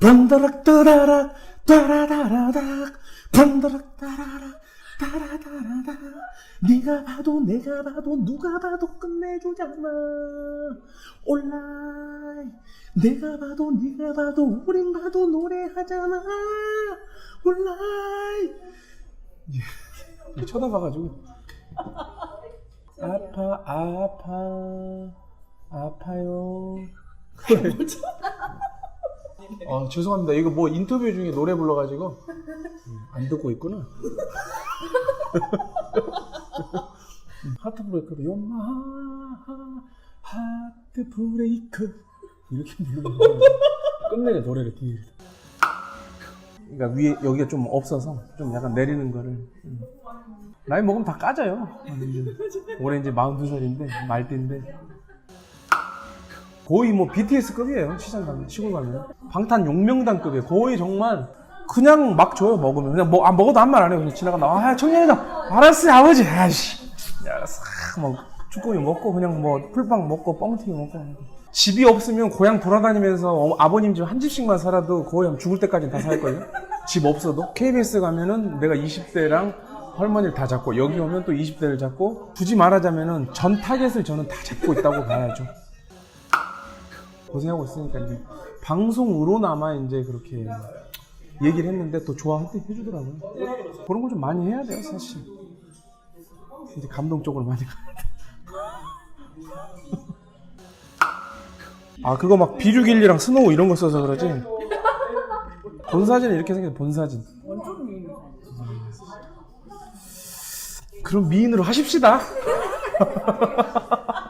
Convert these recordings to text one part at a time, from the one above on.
반다락 따라락 따라다라락. 반다락 따라락 따라다라락. 네가 봐도 내가 봐도 누가 봐도 끝내주잖아. 온라인 내가 봐도 네가 봐도 우린 봐도 노래하잖아. 온라인 예, 쳐다봐가지고. 아파 아파. 아파요 아 죄송합니다. 이거 뭐 인터뷰 중에 노래 불러가지고. 음, 안 듣고 있구나. 음, 하트 브레이크도 연마 하트 브레이크. 이렇게 부르는 거예요. 끝내려 노래를 뒤에. 그러니까 위에 여기가 좀 없어서 좀 약간 내리는 거를. 음. 나이 먹으면 다 까져요. 올해 이제 42살인데 말띠인데 거의 뭐 BTS급이에요 시장 가면 시골 가면. 방탄 용명단급이에요. 거의 정말 그냥 막 줘요 먹으면. 그냥 뭐, 아, 먹어도 한 말 안 해요. 그냥 지나간다 아 청년이다. 알았어요 아버지. 아이씨. 알았어. 아, 뭐 쭈꾸미 먹고 그냥 뭐 풀빵 먹고 뻥튀기 먹고. 집이 없으면 고향 돌아다니면서 어, 아버님 집 한 집씩만 살아도 거의 한 죽을 때까지 다 살걸요. 집 없어도. KBS 가면은 내가 20대랑 할머니를 다 잡고 여기 오면 또 20대를 잡고 굳이 말하자면은 전 타겟을 저는 다 잡고 있다고 봐야죠 고생하고 있으니까 이제 방송으로나마 이제 그렇게 얘기를 했는데 또 좋아해 주더라고요. 그런 거좀 많이 해야 돼요, 사실. 이제 감동적으로 많이 가야 돼. 아, 그거 막 비류길리랑 스노우 이런 거 써서 그러지? 본사진은 이렇게 생겨서 본사진. 그럼 미인으로 하십시다.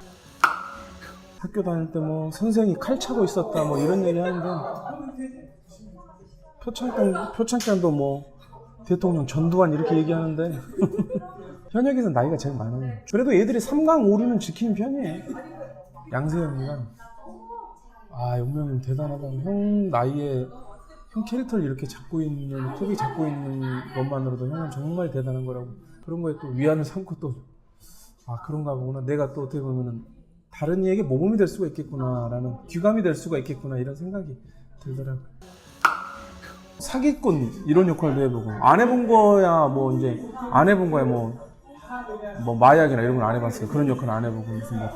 학교 다닐 때 뭐 선생이 칼 차고 있었다 뭐 이런 얘기 하는데 표창장 표창장도 뭐 대통령 전두환 이렇게 얘기하는데 현역에서 나이가 제일 많아요. 그래도 얘들이 3강 5류는 지키는 편이에요. 양세형이랑 아 용명님 대단하다. 형 나이에 형 캐릭터를 이렇게 잡고 있는 톱이 잡고 있는 것만으로도 형은 정말 대단한 거라고 그런 거에 또 위안을 삼고 또 아 그런가 보구나 내가 또 어떻게 보면은 다른 이에게 모범이 될 수가 있겠구나라는 귀감이 될 수가 있겠구나 이런 생각이 들더라고요. 사기꾼 이런 역할도 해보고 안 해본 거야 뭐 이제 안 해본 거야 뭐 뭐 마약이나 이런 건 안 해봤어요. 그런 역할 안 해보고 무슨 뭐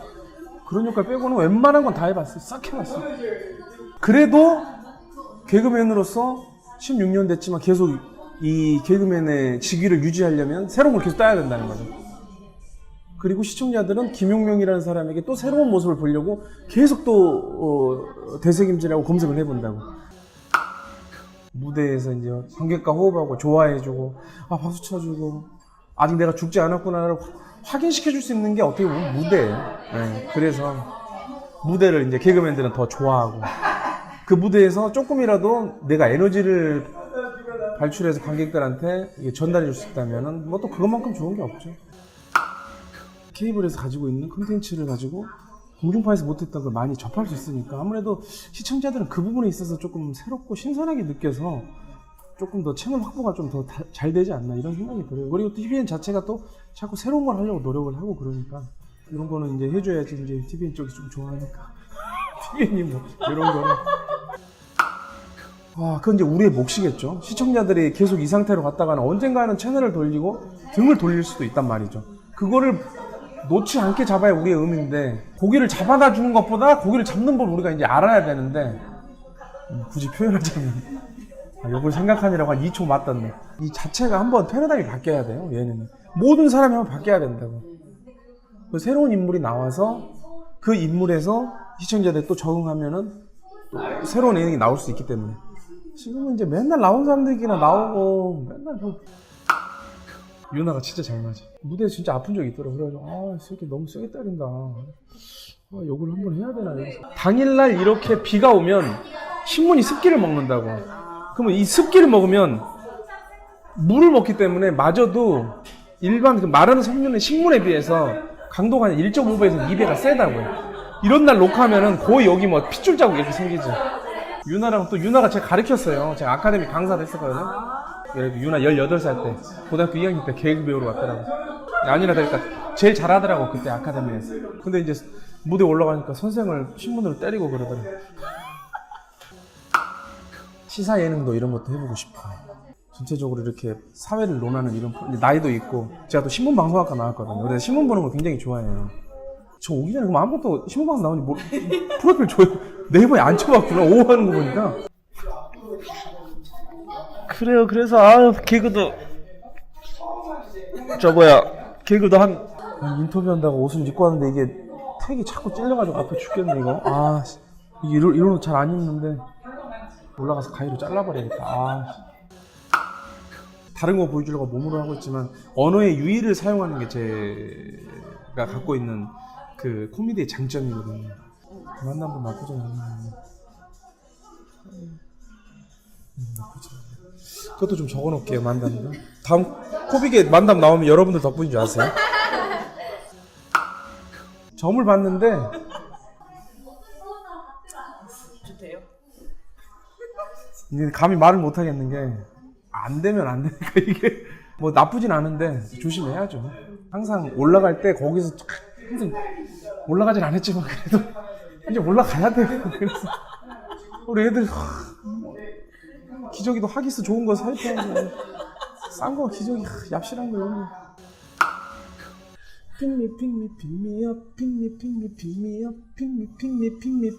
그런 역할 빼고는 웬만한 건 다 해봤어요. 싹 해봤어요. 그래도 개그맨으로서 16년 됐지만 계속 이 개그맨의 직위를 유지하려면 새로운 걸 계속 따야 된다는 거죠. 그리고 시청자들은 김용명이라는 사람에게 또 새로운 모습을 보려고 계속 또 어, 되새김질하고 검색을 해본다고. 무대에서 이제 관객과 호흡하고 좋아해주고 아 박수 쳐주고 아직 내가 죽지 않았구나를 확- 확인시켜줄 수 있는 게 어떻게 보면 무대예요. 네, 그래서 무대를 이제 개그맨들은 더 좋아하고 그 무대에서 조금이라도 내가 에너지를 발출해서 관객들한테 전달해 줄 수 있다면은 뭐또 그것만큼 좋은 게 없죠. 케이블에서 가지고 있는 컨텐츠를 가지고 공중파에서 못했던 걸 많이 접할 수 있으니까 아무래도 시청자들은 그 부분에 있어서 조금 새롭고 신선하게 느껴서 조금 더 채널 확보가 좀 더 잘 되지 않나 이런 생각이 들어요. 그리고 또 TVN 자체가 또 자꾸 새로운 걸 하려고 노력을 하고 그러니까 이런 거는 이제 해줘야지 이제 TVN 쪽이 좀 좋아하니까 TVN이 뭐 이런 거는 아, 그건 이제 우리의 몫이겠죠. 시청자들이 계속 이 상태로 갔다가는 언젠가는 채널을 돌리고 등을 돌릴 수도 있단 말이죠. 그거를 놓지 않게 잡아야 우리의 의미인데 고기를 잡아다 주는 것보다 고기를 잡는 법 우리가 이제 알아야 되는데 음, 굳이 표현하자면 아, 이걸 생각하느라고 한 2초 맞았네. 이 자체가 한번 패러다임이 바뀌어야 돼요. 얘는 모든 사람이 한번 바뀌어야 된다고. 그 새로운 인물이 나와서 그 인물에서 시청자들이 또 적응하면은 또 새로운 예능이 나올 수 있기 때문에 지금은 이제 맨날 나온 사람들끼리나 나오고 맨날 뭐 유나가 진짜 잘 맞아 무대에 진짜 아픈 적이 있더라고 그래가지고 아이 새끼 너무 세게 때린다 아 욕을 한번 해야 되나 이러면서. 당일날 이렇게 비가 오면 신문이 습기를 먹는다고 그러면 이 습기를 먹으면 물을 먹기 때문에 마저도 일반 그 마른 섬유는 식물에 비해서 강도가 한 1.5배에서 2배가 세다고요. 이런 날 녹화하면은 거의 여기 뭐 핏줄 자국 이렇게 생기죠. 유나랑 또 유나가 제가 가르쳤어요. 제가 아카데미 강사도 했었거든요. 그래도 유나 18살 때 고등학교 2학년 때 개그 배우러 왔더라고. 아니라 그러니까 제일 잘하더라고 그때 아카데미에서. 근데 이제 무대 올라가니까 선생을 신문으로 때리고 그러더라고. 시사 예능도 이런 것도 해보고 싶어. 전체적으로 이렇게 사회를 논하는 이런 나이도 있고 제가 또 신문 방송학과 나왔거든요. 그래서 신문 보는 걸 굉장히 좋아해요. 저 오기 전에 그럼 아무것도 신문 방송 나오니 뭐 프로필 조회 네이버에 안 쳐봤구나 오하는 거 보니까. 그래요. 그래서 아 개그도 저 뭐야 개그도 한 아니, 인터뷰 한다고 옷을 입고 왔는데 이게 택이 자꾸 찔려가지고 아파 죽겠네 이거. 아 씨. 이게 이런 이런 옷 잘 안 입는데 올라가서 가위로 잘라버려야겠다. 아. 씨. 다른 거 보여주려고 몸으로 하고 있지만 언어의 유의를 사용하는 게 제가 갖고 있는 그 코미디의 장점이거든요. 만남도 나쁘지 않네. 음, 나쁘지 않네. 그것도 좀 적어놓을게요 만담도. 다음 코빅에 만담 나오면 여러분들 덕분인 줄 아세요? 점을 봤는데 좋대요. 이제 감히 말을 못 하겠는 게 안 되면 안 되니까 이게 뭐 나쁘진 않은데 조심해야죠. 항상 올라갈 때 거기서 항상 올라가진 않았지만 그래도 이제 올라가야 돼요. 그래서 우리 애들 뭐 기저귀도 하기스 좋은 거 살펴야지. 싼거 기저귀 얍실한 거 여기. Me, pick me, pick me, pick me, pick me, pick me, pick me,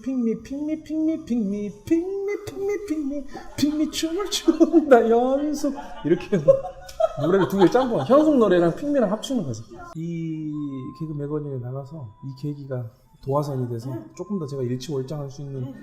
pick me, pick me 춤을 춘다 연속 이렇게 노래를 두 개 짬뽕 현숙 노래랑 핑미랑 합치는 거지. 이 개그 매거진에 나가서 이 계기가 도화선이 돼서 조금 더 제가 일치월장할 수 있는